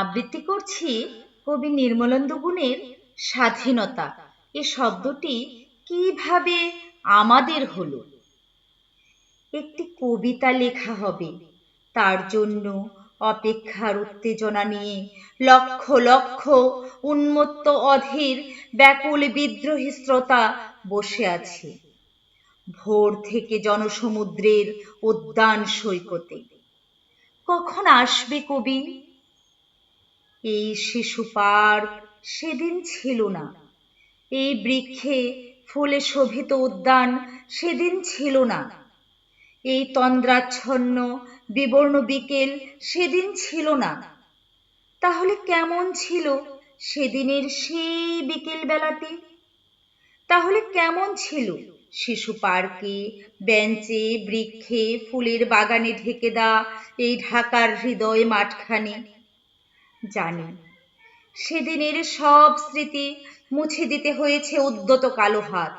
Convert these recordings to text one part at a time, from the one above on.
আবৃত্তি করছি কবি নির্মলেন্দু গুণের স্বাধীনতা। এ শব্দটি কীভাবে আমাদের হলো? একটি কবিতা লেখা হবে। তার জন্য অপেক্ষার উত্তেজনা নিয়ে লক্ষ লক্ষ উন্মত্ত অধীর ব্যাকুল বিদ্রোহী শ্রোতা বসে আছে। ভোর থেকে জনসমুদ্রের উদ্যান সৈকতে। কখন আসবে কবি? এই শিশু পার্ক সেদিন ছিল না। এই বৃক্ষে ফুলে শোভিত উদ্যান সেদিন ছিল না। এই তন্দ্রাচ্ছন্ন বিবর্ণ বিকেল সেদিন ছিল না। তাহলে কেমন ছিল সেদিনের সেই বিকেল বেলাতে তাহলে কেমন ছিল শিশু পার্কে বেঞ্চে, বৃক্ষে, ফুলের বাগানে ঢেকে দা এই ঢাকার হৃদয় মাঠখানে? জানি। সেদিনের সব স্মৃতি মুছে দিতে হয়েছে উদ্যত কালো হাত।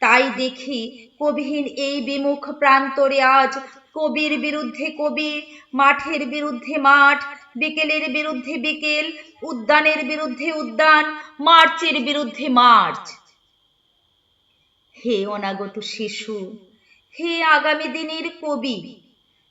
তাই দেখি কবিহীন এই বিমুখ প্রান্তরে আজ কবির বিরুদ্ধে কবি, মাঠের বিরুদ্ধে মাঠ, বিকেলের বিরুদ্ধে বিকেল, উদ্যানের বিরুদ্ধে উদ্যান, মার্চের বিরুদ্ধে মার্চ। হে অনাগত শিশু, হে আগামী দিনের কবি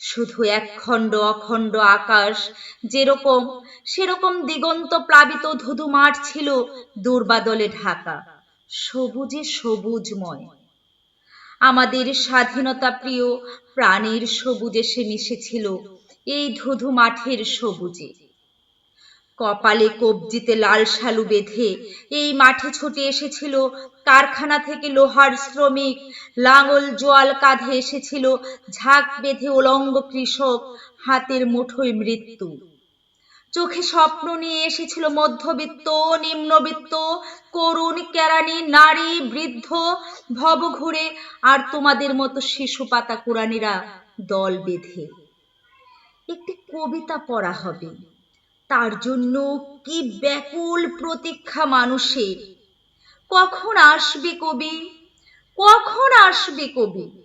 শুধু একখণ্ড অখণ্ড আকাশ, যেরকম, সেরকম দিগন্ত প্লাবিত ধুধু মাঠ ছিল দুর্বাদলে ঢাকা, সবুজে সবুজময়। আমাদের স্বাধীনতা প্রিয় প্রাণীর সবুজে সে মিশেছিল, এই ধুধু মাঠের সবুজে। কপালে কবজিতে লাল শালু বেঁধে এই মাঠে ছুটে এসেছিল কারখানা থেকে লোহার শ্রমিক। লাঙল জোয়াল কাঁধে এসেছিল ঝাঁক বেঁধে উলঙ্গ কৃষক, হাতের মুঠোয় মৃত্যু। চোখে স্বপ্ন নিয়ে এসেছিল মধ্যবিত্ত, নিম্নবিত্ত, করুণ, কেরানি, নারী, বৃদ্ধ, ভব ঘুরে, আর তোমাদের মতো শিশু পাতা কোরআনীরা দল বেঁধে। একটি কবিতা পড়া হবে। তার জন্য কি ব্যাকুল প্রতীক্ষা মানুষের? কখন আসবে কবি? কখন আসবে কবি?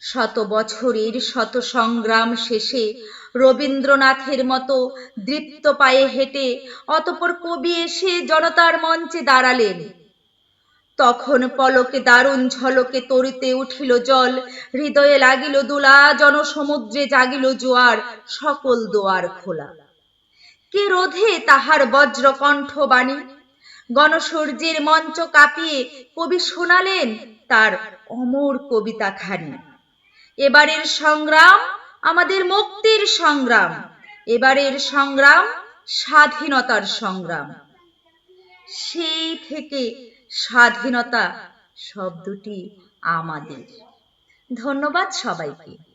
শত বছরের শত সংগ্রাম শেষে রবীন্দ্রনাথের মতো দৃপ্ত পায়ে হেঁটে অতপর কবি এসে জনতার মঞ্চে দাঁড়ালেন। তখন পলকে দারুণ ঝলকে তরিতে উঠিল জল, হৃদয়ে লাগিল দোলা, জনসমুদ্রে জাগিল জোয়ার, সকল দোয়ার খোলা। কে রোধে তাহার বজ্র কণ্ঠ বাণী? গণসূর্যের মঞ্চ কাঁপিয়ে কবি শোনালেন তার অমর কবিতা খানি। এবারের সংগ্রাম আমাদের মুক্তির সংগ্রাম, এবারের সংগ্রাম স্বাধীনতার সংগ্রাম। সেই থেকে স্বাধীনতা শব্দটি আমাদের। ধন্যবাদ সবাইকে।